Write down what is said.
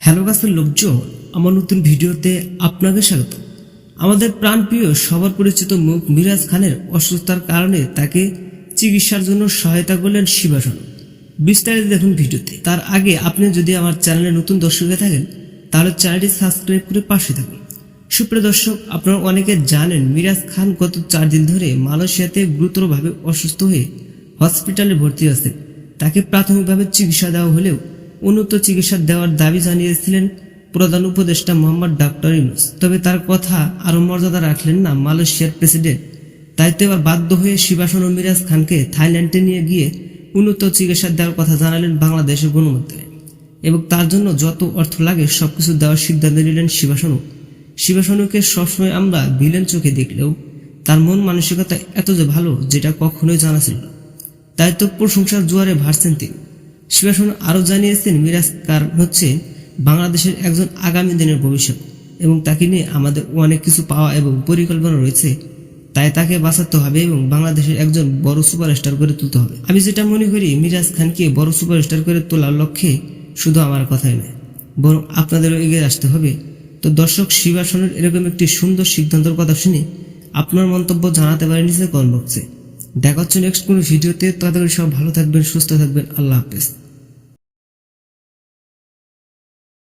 Hello গাছের লোকজন আমার নতুন ভিডিওতে আপনাকে স্বাগত। আমাদের প্রাণপ্রিয়, সবার পরিচিত মুখ মিরাজ খানের অসুস্থতার কারণে তাকে চিকিৎসার জন্য সহায়তা করলেন শিবাসন। বিস্তারিত দেখুন ভিডিওতে। তার আগে আপনি যদি আমার চ্যানেলে নতুন দর্শক হয়ে থাকেন, তাহলে চ্যানেলটি সাবস্ক্রাইব করে পাশে থাকুন। সুপ্রিয় দর্শক, আপনারা অনেকে জানেন মিরাজ খান গত চার দিন ধরে মালয়েশিয়াতে গুরুতরভাবে অসুস্থ হয়ে হসপিটালে ভর্তি আছেন তাকে প্রাথমিকভাবে চিকিৎসা দেওয়া হলেও উন্নত চিকিৎসা দেওয়ার দাবি জানিয়েছিলেন প্রধান উপদেষ্টা মোহাম্মদ ডক্টর ইউনুস। তবে তার কথা আরও মর্যাদা রাখলেন না মালয়েশিয়ার প্রেসিডেন্ট। তো এবার বাধ্য হয়ে শিবাসন মিরাজ খানকে থাইল্যান্ডে নিয়ে গিয়ে উন্নত চিকিৎসা দেওয়ার কথা জানালেন বাংলাদেশের গণমাধ্যমে। এবং তার জন্য যত অর্থ লাগে সবকিছু দেওয়ার সিদ্ধান্ত নিলেন শিবাসনু শিবাসনুকে সবসময় আমরা ভিলেন চোখে দেখলেও তার মন মানসিকতা এত যে ভালো যেটা কখনোই জানা ছিল তাই তো প্রশংসার জোয়ারে ভাসছেন তিনি। শিবাসন আরও জানিয়েছেন, মিরাজ কার হচ্ছে বাংলাদেশের একজন আগামী দিনের ভবিষ্যৎ এবং তাকে নিয়ে আমাদের অনেক কিছু পাওয়া এবং পরিকল্পনা রয়েছে, তাই তাকে বাঁচাতে হবে এবং বাংলাদেশের একজন বড় সুপারস্টার করে তুলতে হবে। আমি যেটা মনে করি, মিরাজ খানকে বড় সুপারস্টার করে তোলার লক্ষ্যে শুধু আমার কথাই নয়, বরং আপনাদেরও এগিয়ে আসতে হবে। তো দর্শক শিবাসনের এরকম একটি সুন্দর সিদ্ধান্তের কথা শুনে আপনার মন্তব্য জানাতে পারেন নিচে কমেন্ট বক্সে। দেখা হচ্ছে নেক্সট কোনো ভিডিওতে তাদের সব ভালো থাকবেন, সুস্থ থাকবেন, আল্লাহ হাফেজ।